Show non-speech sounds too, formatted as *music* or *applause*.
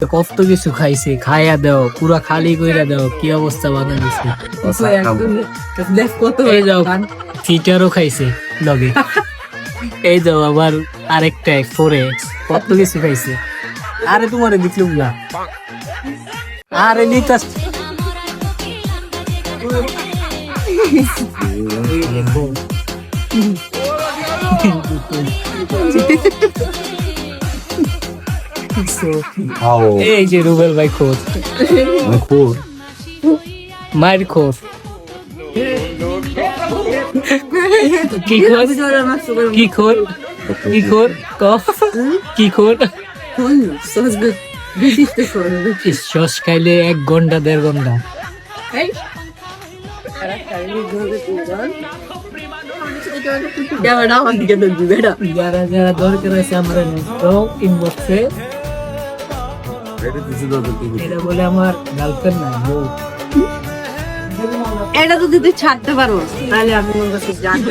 কত কিছু খাইছে খাইয়া দাও পুরা খালি কইরা দাও কি অবস্থা বানাই দিছে। কত এই যাও ফিটারও খাইছে লগে। এই যাও আবার আরেকটা ফোরে কত কিছু খাইছে। আরে তোমারে দেখলুম না। আরে নিতাস। খাও *laughs* *laughs* এই যে রুবেল ভাই আমি খুব মায়ের খোঁজ কি খোঁজ কি খোঁজ কি খোঁজ ক? কি খোঁজ সস খাইলে এক ঘণ্টা দেড় ঘণ্টা। যারা যারা দরকার আছে আমরা ইনবক্সে এটা বলে আমার গার্লফ্রেন্ড না বউ। এটা যদি তুই ছাড়তে পারো তাহলে আমি ওর কাছে জানব